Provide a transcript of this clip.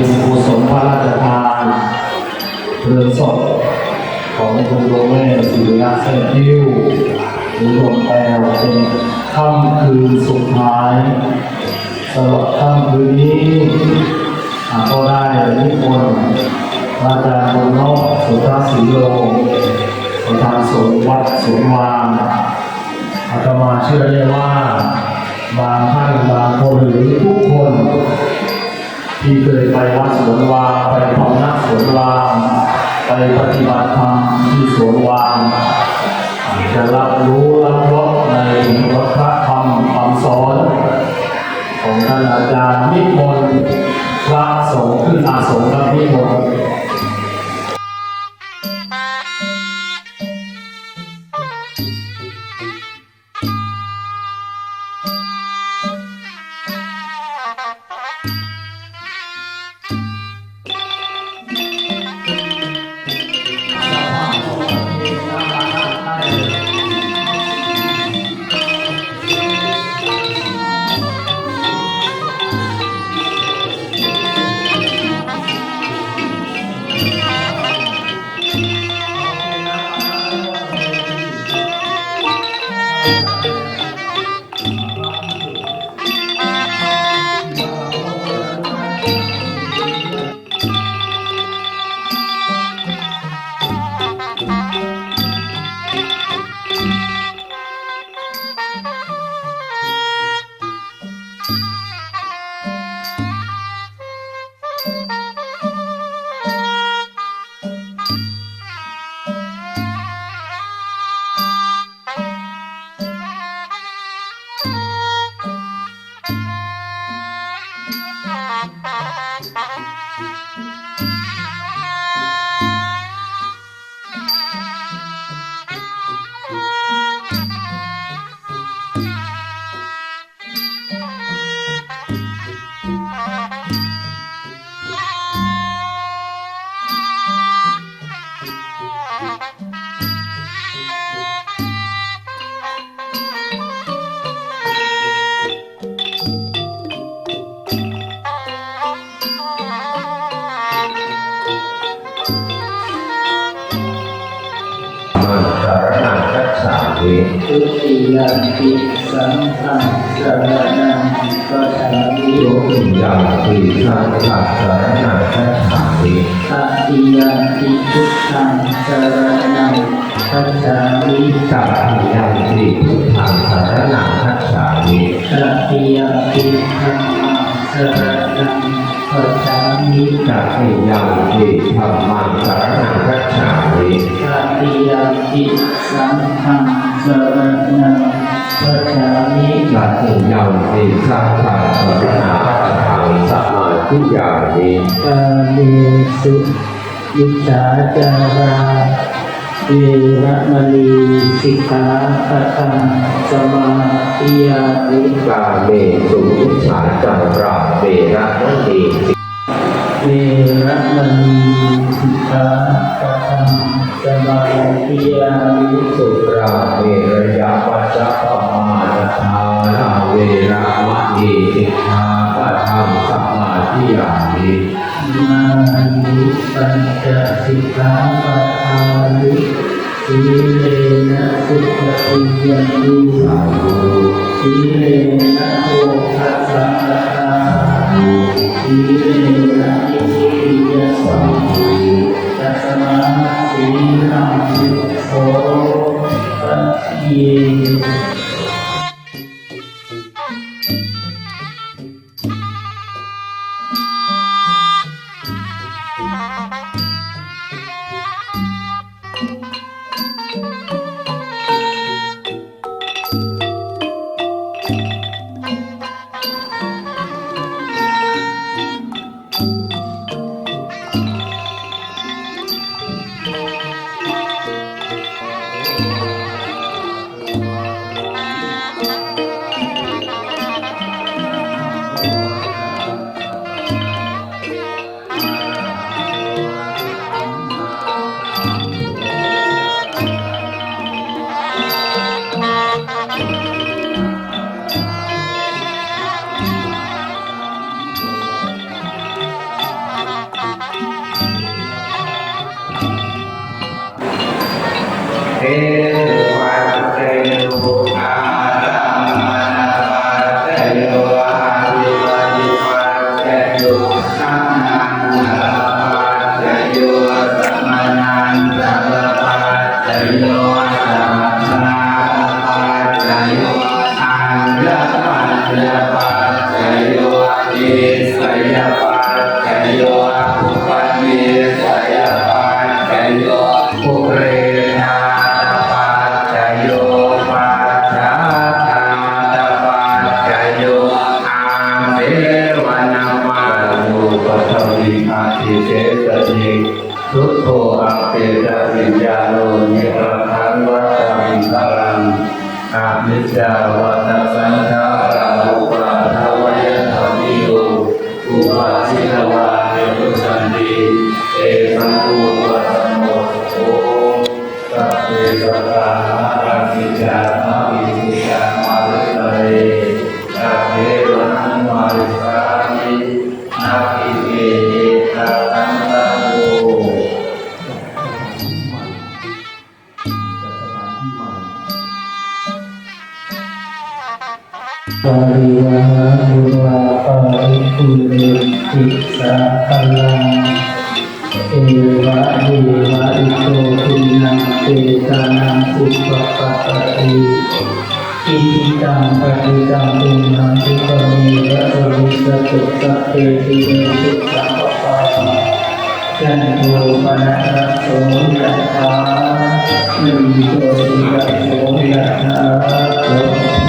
เป็นกุศลพระราชทานเรือนศพของคุณหลวงแม่สุริยะเสด็จยิ้วหรือหลวงแปลเป็นค่ำคืนสุดท้ายสำหรับค่ำคืนนี้ก็ได้นิมนต์พระอาจารย์บุญนอกสุทธาสีโลประธานสงฆ์วัดสวนวางอาตมาเชื่อได้ว่า บางท่านบางคนหรือทุกคน ที่เคยไปวัดสวนวางไปพำนักสวนวางไปปฏิบัติธรรมที่สวนวางจะรับรู้รับรสในวัฒนธรรมคำสอนของท่านอาจารย์นิมนต์พระสงฆ์ขึ้นอาสงฆ์นิมนต์ Ha ha ha! ฉามิทุติยมปิสังฆังสรณังกัจฉามิทุติยังปิสังฆสารนังคัจฉามิตติยมปิพุทธังสรณังกัจฉามิสัพพิยังปิพุทธังสารนังคัจฉามิตติยมปิธัมมังสรณังกัจฉามิสัพพิยังปิธรรมังสารนังคัจฉามิตติยมปิสังฆัง สรณังกัจฉามิสัพพิยังปิสังฆสารนังคัจฉาสมาทิฏฐิมิกาเมสุยิจฉาจาราเวระมณีสิกขาปะทังสมาธิยามิกาเมสุวิชาจาระเวระมณีเวระมณีสิกขาปะทัง สมาธิยามิสุราเวรยาปัจจปมาทานาเวระมณีสิกขาปะทังสัมมาธิยามิมานิปัญจสิกขาปะทานิสีเลนะสุขติยันติสาธุสีเลนะโภคสัมปทาสีเลนะอิทิยสัมตั สมาสีลังสิโสตัสเย เสาคลังเอวะเดวะอิโตทินังเตตานังอุปปะปะติอิทิตังปฏิตังตุนังทุกขเมระสวิสตุสัพเพติเรสุสัพพะจันโทปนะระโสยะถาหนึ่งโตติระโสยะถาโส